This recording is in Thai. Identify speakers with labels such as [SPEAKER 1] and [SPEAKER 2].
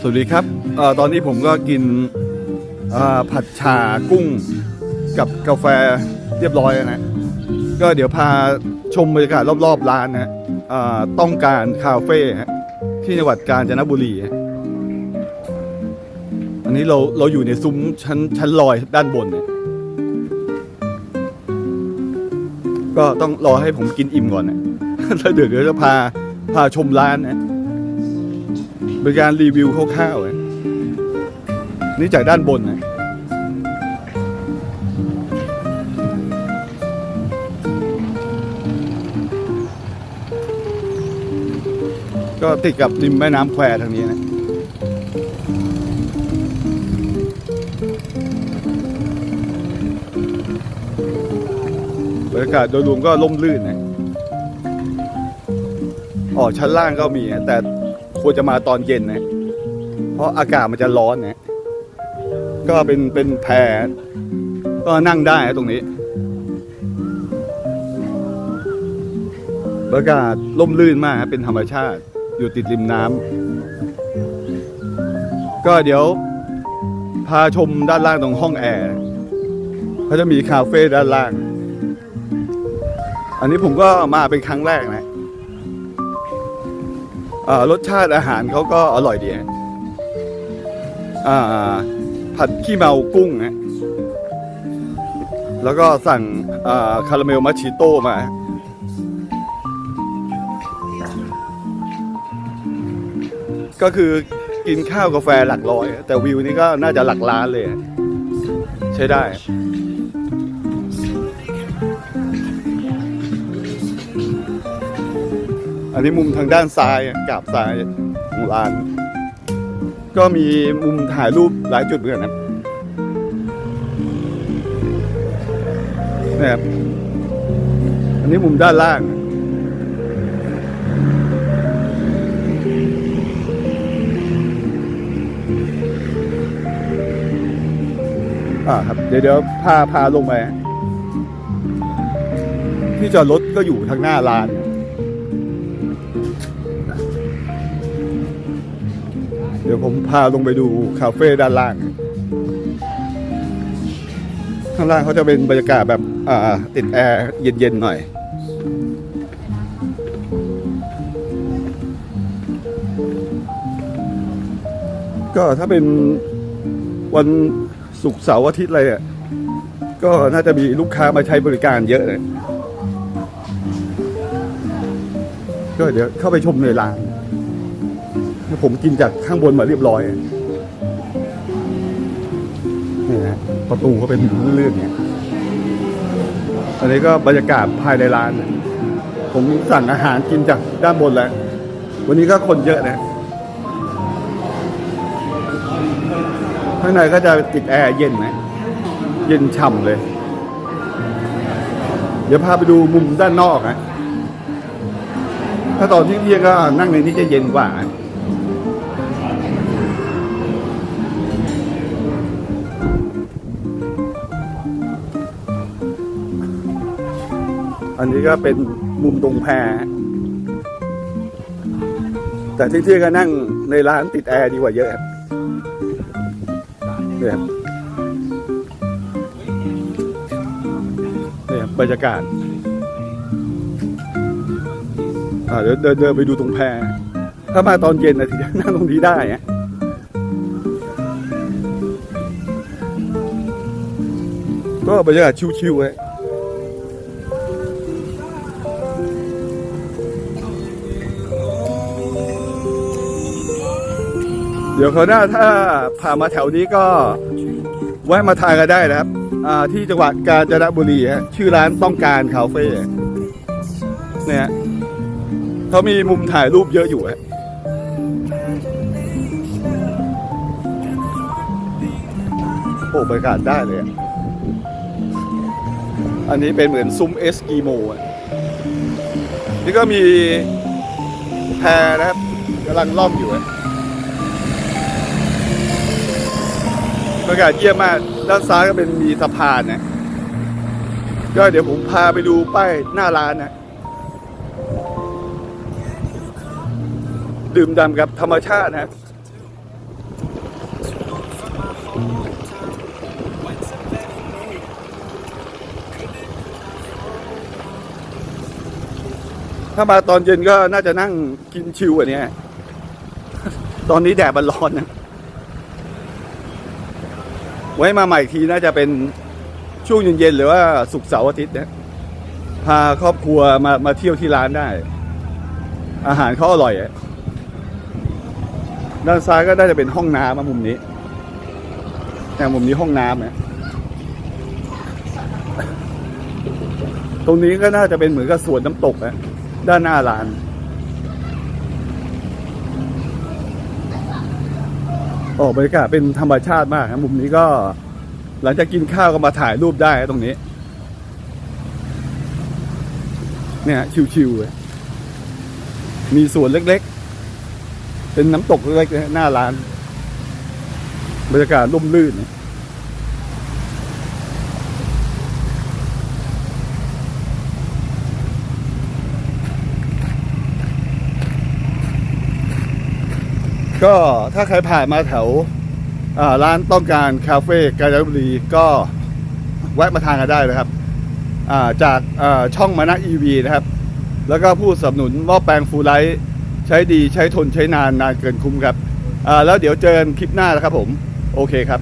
[SPEAKER 1] สวัสดีครับอตอนนี้ผมก็กินผัดชากุ้งกับกาแฟเรียบร้อยแล้วนะ ก็เดี๋ยวพาชมบรรยากาศรอบๆร้านนะต้องการคาเฟ่ที่จังหวัดกาญจนบุรี อันนี้เราเราอยู่ในซุ้มชั้นชั้นลอยด้านบนเนี่ยก็ต้องรอให้ผมกินอิ่มก่อนนะแล้วเดี๋ยวเดี๋ยวจะพาพาชมร้านนะ เป็นการรีวิวคร่าวๆนะนี่จากด้านบนนะก็ติดกับริมแม่น้ำแควทางนี้นะบรรยากาศโดยรวมก็ล่มลื่นนะอ๋อชั้นล่างก็มีแต่ ควรจะมาตอนเย็นนะ เพราะอากาศมันจะร้อนนะ ก็เป็นเป็นแพก็นั่งได้ตรงนี้บรรยากาศล่มลื่นมากครับเป็นธรรมชาติอยู่ติดริมน้ำก็เดี๋ยวพาชมด้านล่างตรงห้องแอร์เขาจะมีคาเฟ่ด้านล่าง อันนี้ผมก็มาเป็นครั้งแรกนะ รสชาติอาหารเขาก็อร่อยดีฮะผัดขี้เมากุ้งนะแล้วก็สั่งคาราเมลมัชชิโต้มา ก็คือกินข้าวกาแฟหลักร้อย แต่วิวนี้ก็น่าจะหลักล้านเลย ใช้ได้ อันนี้มุมทางด้านซ้ายกราบซ้ายของร้าน ก็มีมุมถ่ายรูปหลายจุดเหมือนกันนะนะครับอันนี้มุมด้านล่าง อ่าครับ เดี๋ยวเดี๋ยวพาพาลงไปที่จอดรถก็อยู่ทางหน้าร้าน ดี๋ยวผมพาลงไปดูคาเฟ่ด้านล่าง ข้างล่างเขาจะเป็นบรรยากาศแบบอ่าติดแอร์เย็นๆหน่อย ก็ถ้าเป็นวันศุกร์เสาร์อาทิตย์อะไรอะก็น่าจะมีลูกค้ามาใช้บริการเยอะเลย ก็เดี๋ยวเข้าไปชมในร้าน ผมกินจากข้างบนมาเรียบร้อยนี่นะประตูก็เป็นเลื่อนๆเนี่ยอันนี้ก็บรรยากาศภายในร้าน ผมสั่งอาหารกินจากด้านบนแล้ว วันนี้ก็คนเยอะนะ ข้างในก็จะติดแอร์เย็นนะ เย็นฉ่ำเลย เดี๋ยวพาไปดูมุมด้านนอกนะ ถ้าตอนที่เที่ยงก็นั่งในนี้จะเย็นกว่า อันนี้ก็เป็นมุมตรงแพแต่ที่เที่ยงก็นั่งในร้านติดแอร์ดีกว่าเยอะครับเนี่ยครับเนี่ยครับรรยากาศอ่าเดี๋ยวเดินเดินไปดูตรงแพถ้ามาตอนเย็นนะถึงจะนั่งตรงนี้ได้อะก็บรรยากาศชิวๆฮะ เดี๋ยวเขาวหน้าถ้าผ่านมาแถวนี้ก็แวะมาทานกันได้นะครับที่จังหวัดกาญจนบุรีฮะชื่อร้านต้องการคาเฟ่เนี่ยเขามีมุมถ่ายรูปเยอะอยู่ฮะโอ้บรรยากาศได้เลยอะอันนี้เป็นเหมือนซุ้มเอสกีโมอะนี่ก็มีแพนะครับกำลังล่องอยู่ บรรยากาศเยี่ยมมาก ด้านซ้ายก็เป็นมีสะพานนะก็เดี๋ยวผมพาไปดูป้ายหน้าร้านนะดื่มด่ำกับธรรมชาตินะถ้ามาตอนเย็นก็น่าจะนั่งกินชิวอะเนี่ย ตอนนี้แดดมันร้อนนะ ไว้มาใหม่อีกทีน่าจะเป็นช่วงเย็นๆหรือว่าศุกเสาร์อาทิตย์เนี่ยพาครอบครัวมามาเที่ยวที่ร้านได้ อาหารเขาอร่อยอะด้านซ้ายก็น่าจะเป็นห้องน้ำมุมนี้แต่มุมนี้ห้องน้ำนะตรงนี้ก็น่าจะเป็นเหมือนกับสวนน้ำตกนะด้านหน้าร้าน โอ้บรรยากาศเป็นธรรมชาติมากครับมุมนี้ก็ หลังจากกินข้าวก็มาถ่ายรูปได้ตรงนี้ เนี่ยชิวๆเลยมีสวนเล็กๆ เป็นน้ำตกเล็กๆหน้าร้าน บรรยากาศร่มรื่นนะ ก็ถ้าใครผ่านมาแถวร้านต้องการคาเฟ่กาญจนบุรีก็แวะมาทานกันได้นะครับจากช่องมานะอีวีนะครับ แล้วก็ผู้สนับสนุนหม้อแปลงฟูไลท์ใช้ดีใช้ทนใช้นานนานเกินคุ้มครับแล้วเดี๋ยวเจอกันคลิปหน้านะครับผม โอเคครับ